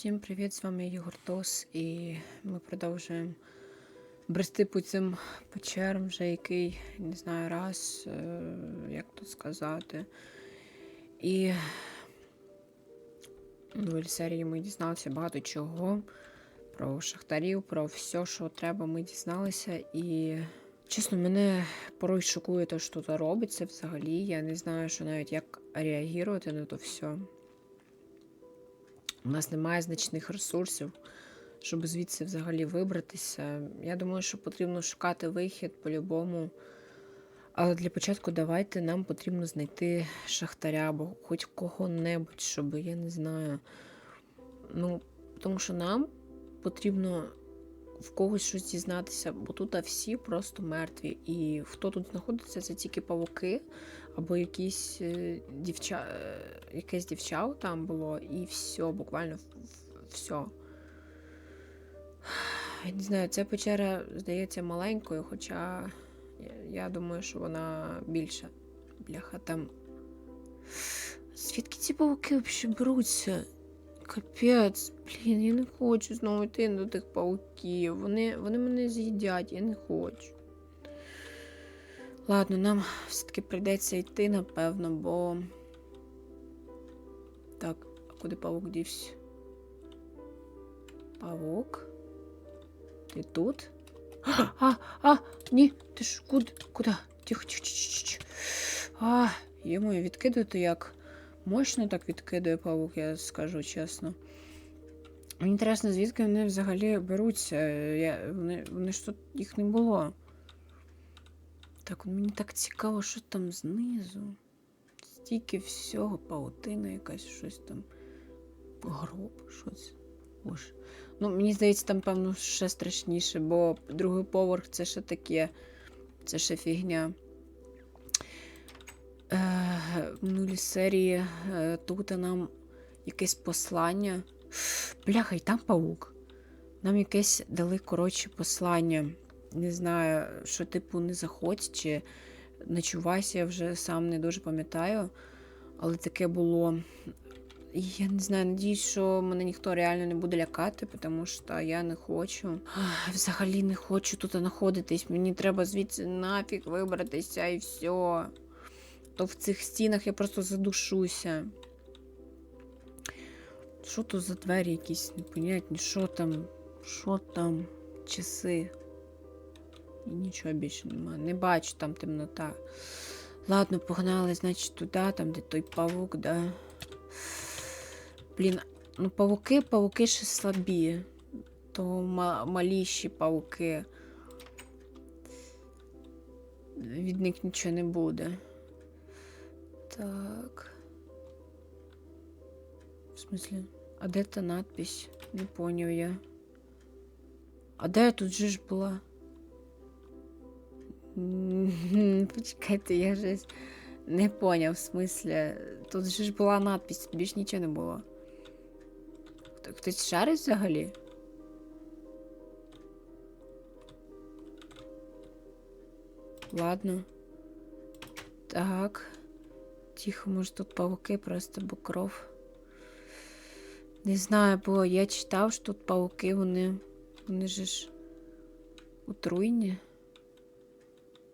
Всім привіт! З вами Єгор Тос, і ми продовжуємо брести по цим печерам вже який, не знаю, раз, е, як тут сказати. І в новій серії ми дізналися багато чого про шахтарів, про все, що треба, ми дізналися. І чесно, мене порой шокує те, що тут робиться взагалі. Я не знаю, що навіть як реагувати на то все. У нас немає значних ресурсів, щоб звідси взагалі вибратися. Я думаю, що потрібно шукати вихід по-любому. Але для початку давайте нам потрібно знайти шахтаря або хоч кого-небудь, щоб я не знаю. Ну, тому що нам потрібно в когось щось дізнатися, бо тут всі просто мертві. І хто тут знаходиться, це тільки павуки, або якісь е, дівча... е, якесь дівча там було, і все, буквально все. Я не знаю, ця печера здається маленькою, хоча я, думаю, що вона більша. Бляха там. Звідки ці павуки взагалі беруться? Капець, блін, я не хочу знову йти до тих пауків. Вони, вони мене з'їдять, я не хочу. Ладно, нам все-таки прийдеться йти, напевно, бо. Так, а куди павук дівся? Павук? Ти тут? А, а, ні, ти ж куди? Куди? Тихо, тихо, тихо. А, йому відкидувати як. Мощно так відкидує павук, я скажу чесно. Мені інтересно, звідки вони взагалі беруться. Я, вони, вони ж тут їх не було. Так, мені так цікаво, що там знизу. Стільки всього, паутина якась, щось там. Гроб, що це? Боже. Ну, мені здається, там, певно, ще страшніше, бо другий поверх це ще таке. Це ще фігня. Е, в минулій серії е, тут нам якесь послання. Бляха, і там паук. Нам якесь дали коротше послання. Не знаю, що типу не заходь чи ночувайся, я вже сам не дуже пам'ятаю. Але таке було. Я не знаю, надіюсь, що мене ніхто реально не буде лякати, тому що я не хочу. Взагалі не хочу тут знаходитись. Мені треба звідси нафіг вибратися і все. То в цих стінах я просто задушуся. Що тут за двері якісь непонятні? Що там? Що там? Часи. І нічого більше немає. Не бачу там темнота. Ладно, погнали, значить, туди, там, де той павук, да. Блін, ну павуки, павуки ще слабі. То ма- маліші павуки. Від них нічого не буде. Так. В смысле? А де та надпись? Не поняв я. А де я тут же ж була? Почекайте, я щось не поняв, в смислі. Тут же ж була надпись, більш нічого не було. Хто- Хтось шарить взагалі? Ладно. Так. Тихо, може тут пауки, просто бо кров. Не знаю, бо я читав, що тут пауки, вони. Вони же ж.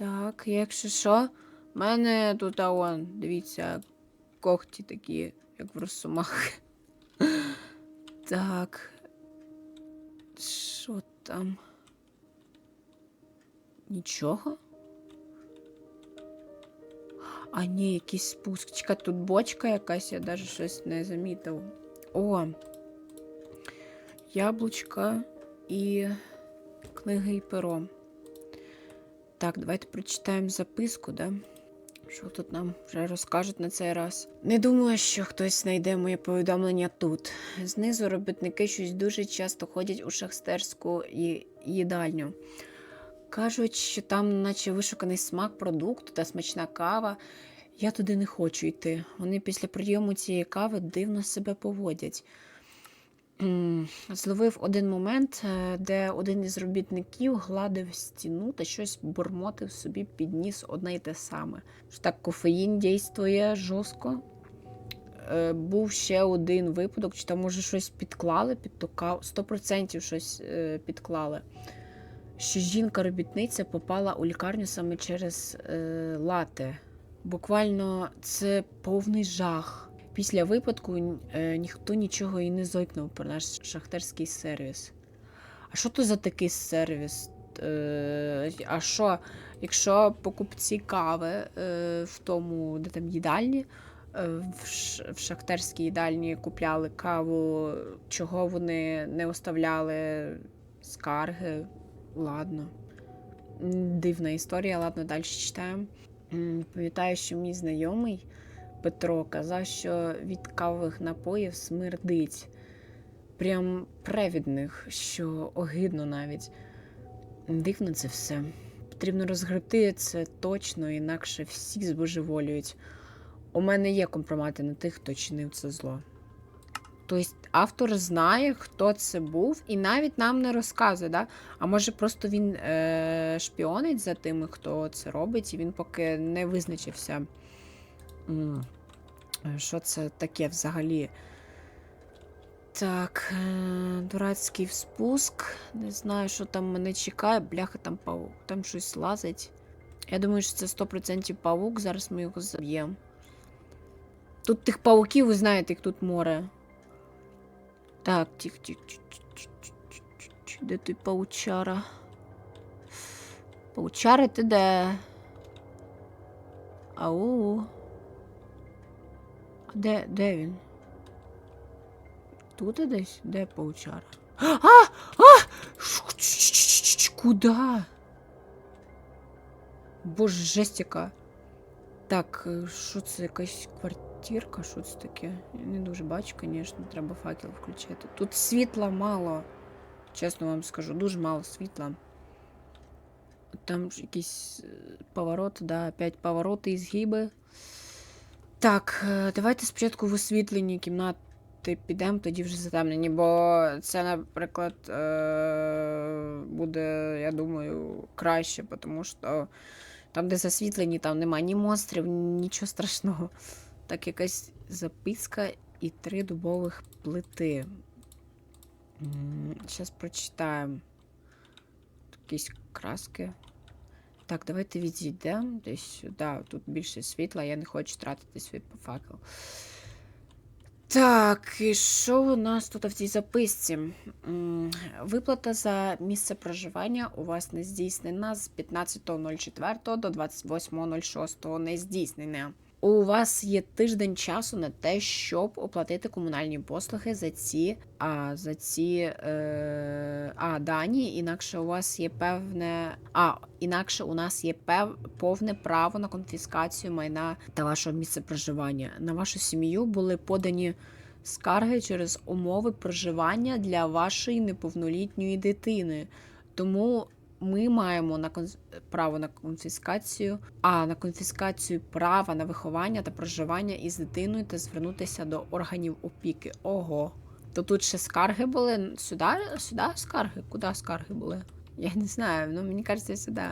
Так, якщо що, в мене тут он, дивіться, когті такі, як в росомах. Так. Що там? Нічого? А ні, якийсь спуск. Чекай, тут бочка якась, я навіть щось не замітив. О! Яблучка і книги і перо. Так, давайте прочитаємо записку, да? Що тут нам вже розкажуть на цей раз? Не думаю, що хтось знайде моє повідомлення тут. Знизу робітники щось дуже часто ходять у шахстерську їдальню. Кажуть, що там, наче вишуканий смак продукту та смачна кава. Я туди не хочу йти. Вони після прийому цієї кави дивно себе поводять. Зловив один момент, е, де один із робітників гладив стіну та щось бурмотив собі під ніс одне й те саме. Що так кофеїн дійствує жорстко. е, був ще один випадок, чи там може щось підклали під 100% щось е, підклали. Що жінка-робітниця попала у лікарню саме через лате. Буквально це повний жах. Після випадку е, ніхто нічого і не зойкнув про наш шахтерський сервіс. А що то за такий сервіс? Е, а що, якщо покупці кави е, в тому, де там їдальні, в, шахтерській їдальні купляли каву, чого вони не оставляли скарги? Ладно. Дивна історія, ладно, далі читаємо. Пам'ятаю, що мій знайомий Петро казав, що від кавових напоїв смердить. Прям превідних, що огидно навіть. Дивно це все. Потрібно розгребти це точно, інакше всі збожеволюють. У мене є компромати на тих, хто чинив це зло. Тобто автор знає, хто це був, і навіть нам не розказує, да? а може просто він е- шпіонить за тими, хто це робить, і він поки не визначився, що це таке взагалі? Так, дурацький спуск. Не знаю, що там мене чекає. Бляха, там паук. Там щось лазить. Я думаю, що це 100% паук. Зараз ми його заб'ємо. Тут тих пауків, ви знаєте, їх тут море. Так, тих, тих, де ти паучара? Паучара ти де? Ау. Де, де він? Тут десь? Де паучара? А! А! Куда? Боже, жесть яка. Так, е, що це якась квартирка? Що це таке? Я не дуже бачу, звісно, треба факел включити. Тут світла мало. Чесно вам скажу, дуже мало світла. Там ж якийсь е, поворот, да, опять повороти і згиби. Так, е, давайте спочатку в освітленні кімнати підемо, тоді вже затемнені, бо це, наприклад, е, буде, я думаю, краще, тому що там, де засвітлені, там нема ні монстрів, нічого страшного. Так, якась записка і три дубових плити. Зараз прочитаємо. Якісь краски. Так, давайте відійдемо десь сюди. Тут більше світла, я не хочу тратити свій факел. Так, і що у нас тут в цій записці? Виплата за місце проживання у вас не здійснена з 15.04 до 28.06 не здійснена. У вас є тиждень часу на те, щоб оплатити комунальні послуги за ці, а, за ці е, а, дані. Інакше у вас є певне. А, інакше у нас є пев, повне право на конфіскацію майна та вашого місця проживання. На вашу сім'ю були подані скарги через умови проживання для вашої неповнолітньої дитини. Тому ми маємо на конс- право на конфіскацію, а на конфіскацію права на виховання та проживання із дитиною та звернутися до органів опіки. Ого. То тут ще скарги були. Сюди, сюди скарги? Куди скарги були? Я не знаю, ну мені кажеться, сюди.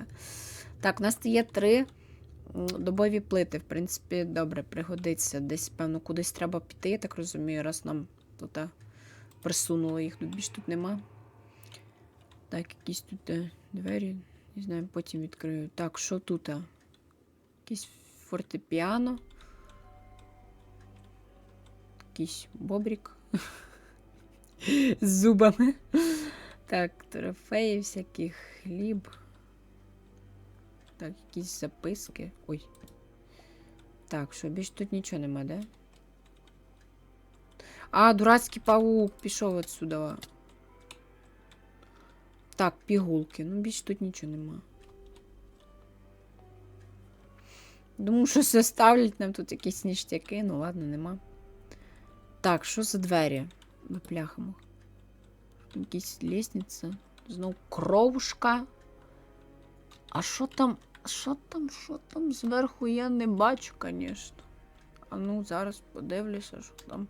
Так, у нас є три добові плити. В принципі, добре, пригодиться. Десь, певно, кудись треба піти, я так розумію, раз нам тут а, присунули їх, тут більш тут нема. Так, якісь тут е, двері. Не знаю, потім відкрию. Так, що тут? Якийсь фортепіано. Якийсь бобрік. З зубами. Так, трофеї, всякий хліб. Так, якісь записки. Ой. Так, що більш тут нічого нема, да? А, дурацький паук пішов отсюда. Так, пігулки. Ну, більш тут нічого нема. Думаю, що все ставлять нам тут якісь ніштяки, ну ладно, нема. Так, що за двері? Бепляхамо. Якісь лестниця. Знов кровушка. А що там? Що там, що там зверху я не бачу, звісно. А ну, зараз подивлюся, що там.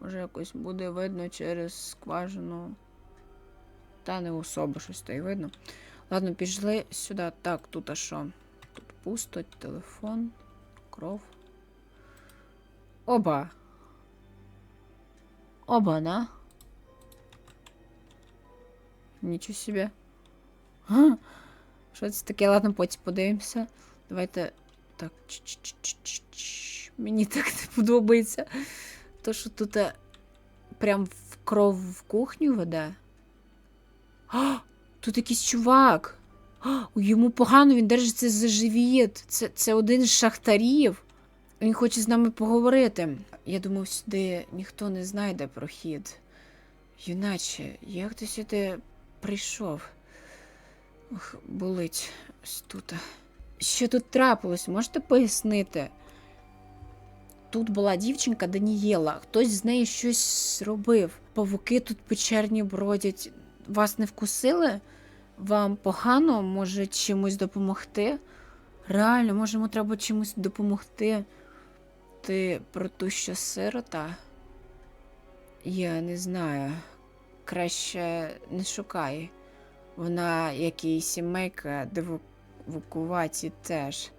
Може якось буде видно через скважину. Та не особо щось та й видно. Ладно, пішли сюди. Так, тут а що? Тут пусто, телефон, кров. Оба. Оба-на. Нічого собі. Га? Що це таке? Ладно, потім подивимося. Давайте. Так. Ч-ч-ч-ч-ч-ч. Мені так не подобається. То, що тут е, прям в кров в кухню веде. А, тут якийсь чувак. А, йому погано, він держиться за живіт. Це, це один з шахтарів. Він хоче з нами поговорити. Я думав, сюди ніхто не знайде прохід. Юначе, як ти сюди прийшов? Ох, болить ось тут. Що тут трапилось? Можете пояснити? Тут була дівчинка Данієла, хтось з нею щось робив. Павуки тут печерні бродять. Вас не вкусили? Вам погано, може чимось допомогти? Реально, може, йому треба чимось допомогти. Ти про ту, що сирота? Я не знаю. Краще не шукай. Вона, як і сімейка, дивукуваті теж.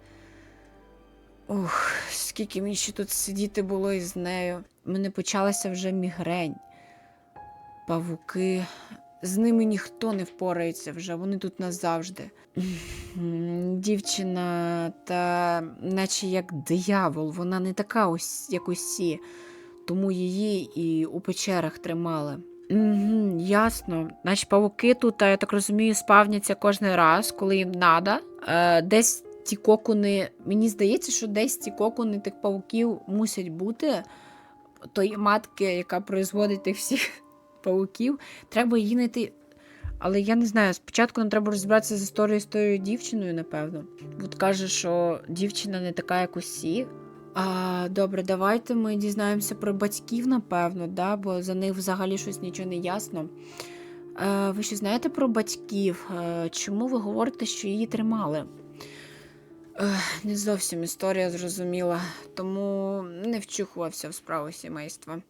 Ух, скільки мені ще тут сидіти було із нею. У мене почалася вже мігрень. Павуки. З ними ніхто не впорається вже, вони тут назавжди. Дівчина, та наче як диявол, вона не така ось, як усі, тому її і у печерах тримали. Угу, ясно. Значить, павуки тут, я так розумію, спавняться кожен раз, коли їм треба. Десь ті кокони, мені здається, що десь ці кокони тих павуків мусять бути. Тої матки, яка производить тих всіх павуків, треба її знайти. Але я не знаю, спочатку нам треба розібратися з історією з дівчиною, напевно. От каже, що дівчина не така, як усі. А, добре, давайте ми дізнаємося про батьків, напевно, да? бо за них взагалі щось нічого не ясно. Е, ви що знаєте про батьків? Е, чому ви говорите, що її тримали? Е, не зовсім історія зрозуміла, тому не вчухувався в справу сімейства.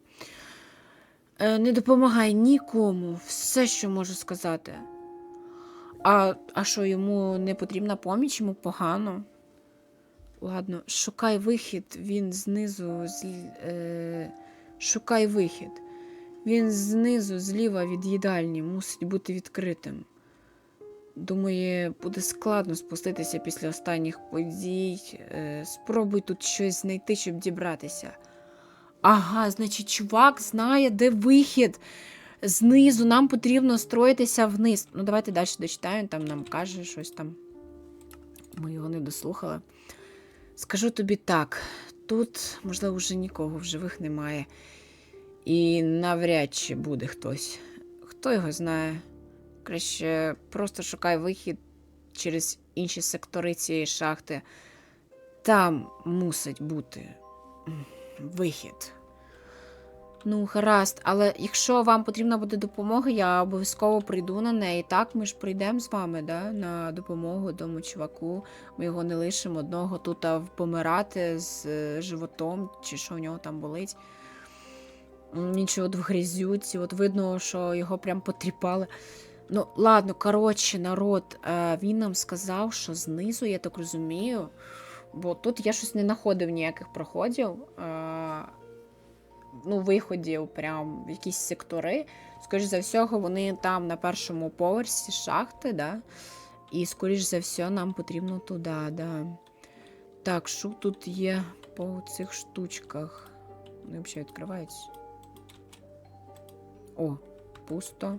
Е, не допомагай нікому, все, що можу сказати. А, а що йому не потрібна поміч, йому погано. Ладно, шукай вихід, він знизу. З... Е... Шукай вихід. Він знизу, зліва від їдальні, мусить бути відкритим. Думає, буде складно спуститися після останніх подій. Е... Спробуй тут щось знайти, щоб дібратися. Ага, значить, чувак знає, де вихід. Знизу нам потрібно строїтися вниз. Ну, давайте далі дочитаємо, там нам каже щось там. Ми його не дослухали. Скажу тобі так, тут, можливо, вже нікого в живих немає. І навряд чи буде хтось. Хто його знає? Краще просто шукай вихід через інші сектори цієї шахти. Там мусить бути вихід. Ну, гаразд, але якщо вам потрібна буде допомога, я обов'язково прийду на неї. Так, ми ж прийдемо з вами да, на допомогу тому чуваку. Ми його не лишимо одного тут помирати з е, животом, чи що в нього там болить. Нічого от в грязюці, от видно, що його прям потріпали. Ну, ладно, коротше, народ, е, він нам сказав, що знизу, я так розумію, бо тут я щось не знаходив ніяких проходів. Ну, виходів, прям в якісь сектори. Скоріш за всього, вони там на першому поверсі шахти, да? І, скоріш за все, нам потрібно туди, да. Так, що тут є по цих штучках? Вони взагалі відкриваються. О, пусто.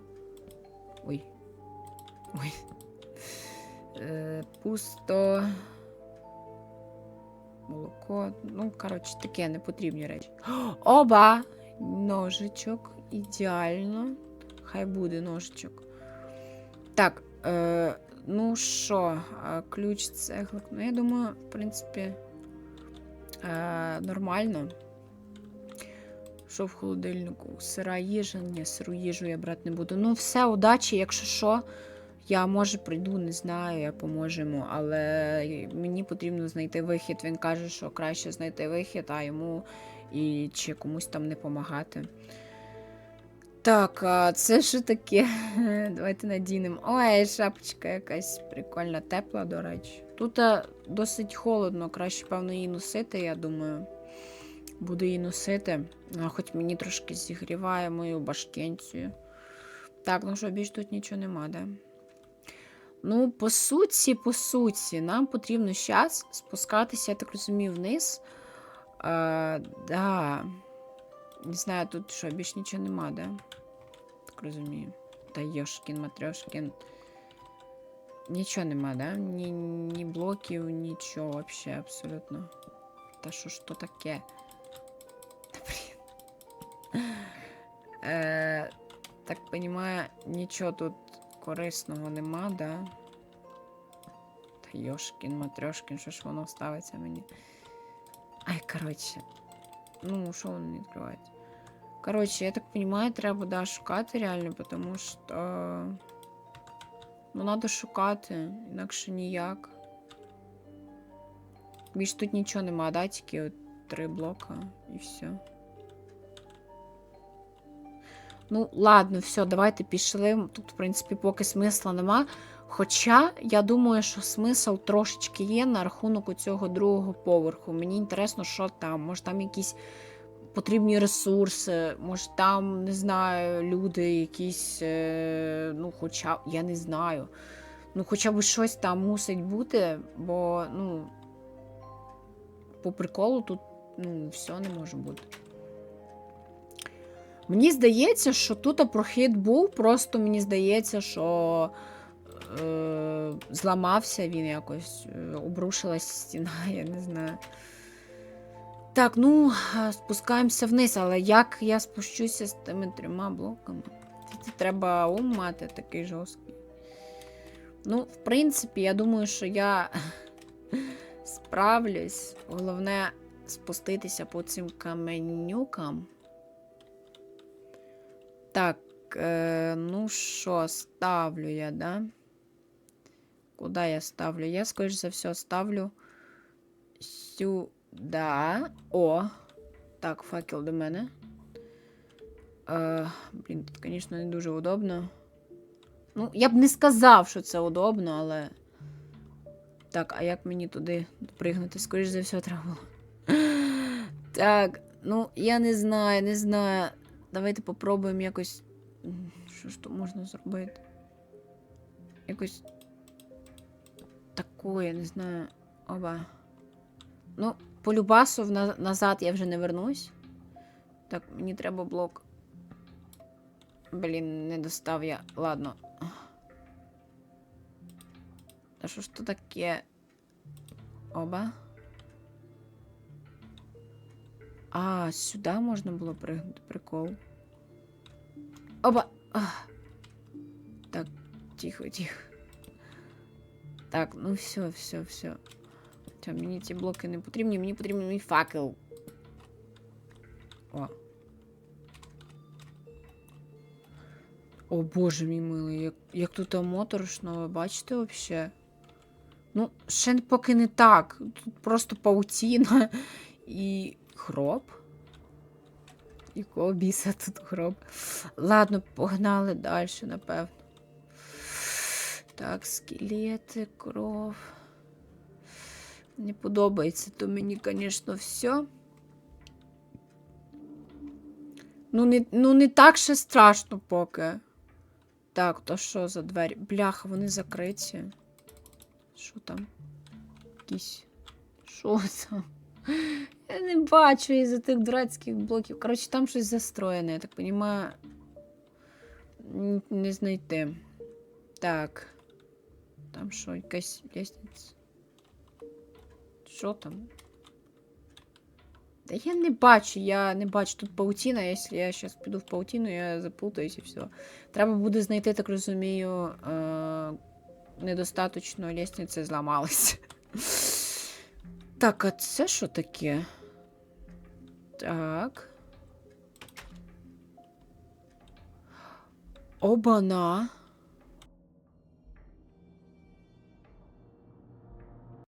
Ой. Ой. Е, пусто. Молоко. Ну, коротше, таке непотрібні речі. Оба! Ножичок. Ідеально. Хай буде ножичок. Так, е, ну що, е, ключ цеглик. Ну, я думаю, в принципі, е, нормально. Що в холодильнику? Сира їжа? Ні, сиру їжу я брати не буду. Ну, все, удачі, якщо що. Я може прийду, не знаю, я поможу йому, але мені потрібно знайти вихід. Він каже, що краще знайти вихід, а йому і чи комусь там не допомагати. Так, а це що таке? Давайте надінемо. Ой, шапочка якась прикольна, тепла, до речі. Тут досить холодно, краще, певно, її носити, я думаю. Буду її носити. Хоч мені трошки зігріває мою башкенцію. Так, ну що, більш тут нічого нема, да? Ну, по суті, по суті, нам потрібно зараз спускатися, я так розумію, вниз. А, да. Не знаю, тут що, більш нічого нема, да? Так розумію. Та Йошкін, Матрьошкін. Нічого нема, да? Ні, ні блоків, нічого вообще абсолютно. Та що ж то таке? Та блін. Е, так понимаю, нічого тут корисного нема, да? Та Йошкін, Матрьошкін, що ж воно ставиться мені? Ай, коротше. Ну, що воно не відкривається? Коротше, я так понимаю, треба да, шукати реально, тому що. Ну, треба шукати, інакше ніяк. Більш тут нічого нема, да? Тільки от три блока і все. Ну, ладно, все, давайте пішли. Тут, в принципі, поки смисла нема. Хоча я думаю, що смисл трошечки є на рахунок цього другого поверху. Мені інтересно, що там. Може, там якісь потрібні ресурси, може, там, не знаю, люди якісь, е, ну, хоча, я не знаю. Ну, хоча б щось там мусить бути, бо, ну, по приколу тут ну, все не може бути. Мені здається, що тут прохід був, просто мені здається, що е, зламався він якось, е, обрушилась стіна, я не знаю. Так, ну, спускаємося вниз, але як я спущуся з тими трьома блоками? Це треба ум мати такий жорсткий. Ну, в принципі, я думаю, що я справлюсь. Головне спуститися по цим каменюкам. Так, е, ну що, ставлю я, да? Куди я ставлю? Я, скоріш за все, ставлю сюди. О! Так, факел до мене. Е, блін, тут, звісно, не дуже удобно. Ну, я б не сказав, що це удобно, але. Так, а як мені туди пригнути? Скоріш за все, треба було. Так, ну, я не знаю, не знаю. Давайте попробуємо якось. Що ж тут можна зробити? Якось. Такое, не знаю. Оба. Ну, по любасу на- назад я вже не вернусь. Так, мені треба блок. Блін, не достав я. Ладно. Та що ж то таке? Оба. А, сюди можна було пригнути прикол. Ах. Так, тихо, тихо. Так, ну все, все, все. Та мені ці блоки не потрібні, мені потрібен мій факел. О. О боже мій милий, як, як тут моторошно, ви бачите вообще? Ну, ще поки не так. Тут просто паутіна і хроб. Якого біса тут хроб? Ладно, погнали далі, напевно. Так, скелети, кров. Не подобається то мені, звісно, все. Ну не, ну, не так ще страшно поки. Так, то що за двері? Бляха, вони закриті. Що там? Якісь. Що там? Я не бачу із-за тих дурацьких блоків. Коротше, там щось застроєне, я так розумію. Не знайти. Так. Там що, якась лестниця? Що там? Та я не бачу, я не бачу. Тут паутіна, якщо я зараз піду в паутіну, я заплутаюсь і все. Треба буде знайти, так розумію, е- недостаточно лестниця зламалась. Так, а це що таке? Так. Обана.